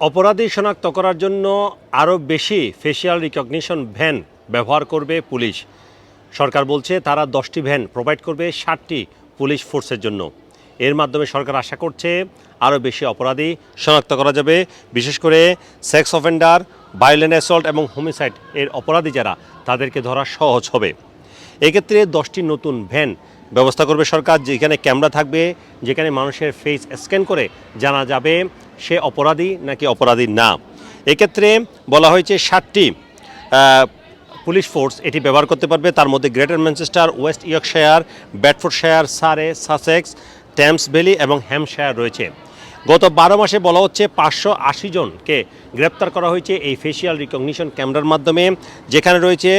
অপরাধী শনাক্ত করার জন্য আরও বেশি ফেসিয়াল রিকগনিশন ভ্যান ব্যবহার করবে পুলিশ। সরকার বলছে তারা দশটি ভ্যান প্রোভাইড করবে ষাটটি পুলিশ ফোর্সের জন্য। এর মাধ্যমে সরকার আশা করছে আরও বেশি অপরাধী শনাক্ত করা যাবে। বিশেষ করে সেক্স অফেন্ডার ভায়োলেন্ট অ্যাসল্ট এবং হোমিসাইড এর অপরাধী যারা, তাদেরকে ধরা সহজ হবে। এক্ষেত্রে দশটি নতুন ভ্যান ব্যবস্থা করবে সরকার, যেখানে ক্যামেরা থাকবে, যেখানে মানুষের ফেস স্ক্যান করে জানা যাবে। সে অপরাধী নাকি অপরাধী না এক্ষেত্রে বলা হয়েছে ষাটটি পুলিশ ফোর্স এটি ব্যবহার করতে পারবে। তার মধ্যে Greater Manchester, West Yorkshire Bedfordshire Surrey, Sussex Thames Valley এবং হ্যামশায়ার রয়েছে। গত বারো মাসে বলা হচ্ছে পাঁচশো আশি জনকে গ্রেপ্তার করা হয়েছে এই ফেসিয়াল রিকগনিশন ক্যামেরার মাধ্যমে, যেখানে রয়েছে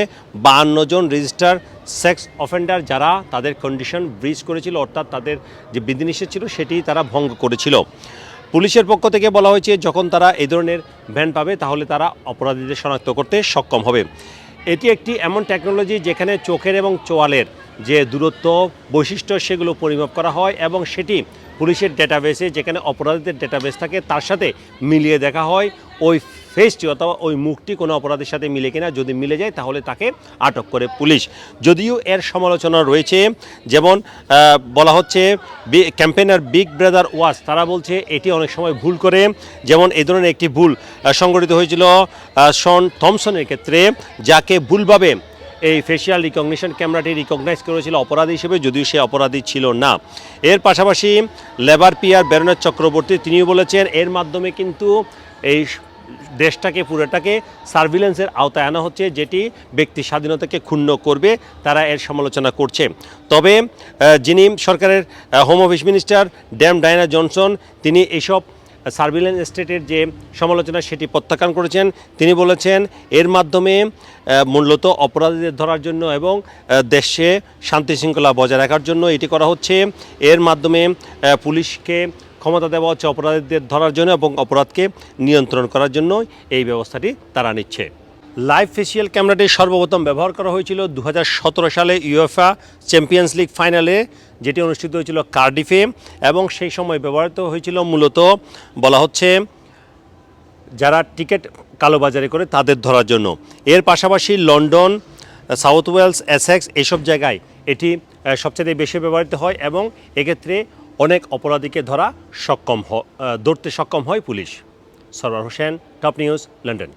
বাহান্ন জন রেজিস্টার সেক্স অফেন্ডার যারা তাদের কন্ডিশন ব্রিজ করেছিল, অর্থাৎ তাদের যে বিধিনিষেধ ছিল, সেটি তারা ভঙ্গ করেছিল। পুলিশের পক্ষ থেকে বলা হয়েছে, যখন তারা এই ধরনের ভ্যান পাবে, তাহলে তারা অপরাধীদের শনাক্ত করতে সক্ষম হবে। এটি একটি এমন টেকনোলজি যেখানে চোখের এবং চোয়ালের যে দূরত্ব বৈশিষ্ট্য, সেগুলো পরিমাপ করা হয় এবং সেটি পুলিশের ডেটাবেসে যেখানে অপরাধীদের ডেটাবেস থাকে, তার সাথে মিলিয়ে দেখা হয়। ওই ফেসটি অথবা ওই মুখটি কোনো অপরাধের সাথে মিলে কিনা যদি মিলে যায়, তাহলে তাকে আটক করে পুলিশ। যদিও এর সমালোচনা রয়েছে, যেমন বলা হচ্ছে ক্যাম্পেনার বিগ ব্রাদার ওয়াচ তারা বলছে এটি অনেক সময় ভুল করে, যেমন এই ধরনের একটি ভুল সংগঠিত হয়েছিল শন থমসনের ক্ষেত্রে, যাকে ভুলভাবে এই ফেসিয়াল রিকগনিশন ক্যামেরাটি রিকগনাইজ করেছিল অপরাধী হিসেবে, যদিও সে অপরাধী ছিল না। এর পাশাপাশি লেবার পিয়ার ব্যারনের চক্রবর্তী, তিনিও বলেছেন, এর মাধ্যমে কিন্তু এই দেশটাকে, পুরোটাকে সার্ভিলেন্সের আওতায় আনা হচ্ছে, যেটি ব্যক্তি স্বাধীনতাকে ক্ষুণ্ণ করবে, তারা এর সমালোচনা করছে। তবে যিনি সরকারের home office minister Dame Diana Johnson, তিনি এইসব সার্ভিলেন্স স্টেটের যে সমালোচনা, সেটি প্রত্যাখ্যান করেছেন। তিনি বলেছেন, এর মাধ্যমে মূলত অপরাধীদের ধরার জন্য এবং দেশে শান্তি শৃঙ্খলা বজায় রাখার জন্য এটি করা হচ্ছে। এর মাধ্যমে পুলিশকে ক্ষমতা দেওয়া হচ্ছে অপরাধীদের ধরার জন্য এবং অপরাধকে নিয়ন্ত্রণ করার জন্য এই ব্যবস্থাটি তারা নিচ্ছে। লাইভ ফেসিয়াল ক্যামেরাটি সর্বপ্রথম ব্যবহার করা হয়েছিল দু হাজার সতেরো সালে ইউএফা চ্যাম্পিয়ন্স লিগ ফাইনালে, যেটি অনুষ্ঠিত হয়েছিল কার্ডিফে এবং সেই সময় ব্যবহৃত হয়েছিল মূলত বলা হচ্ছে যারা টিকিট কালোবাজারি করে তাদের ধরার জন্য। এর পাশাপাশি লন্ডন, সাউথ ওয়েলস, এসেক্স এইসব জায়গায় এটি সবচেয়ে বেশি ব্যবহৃত হয় এবং এক্ষেত্রে অনেক অপরাধীকে ধরা সক্ষম ধরতে সক্ষম হয় police. Sarwar Hossain top news London.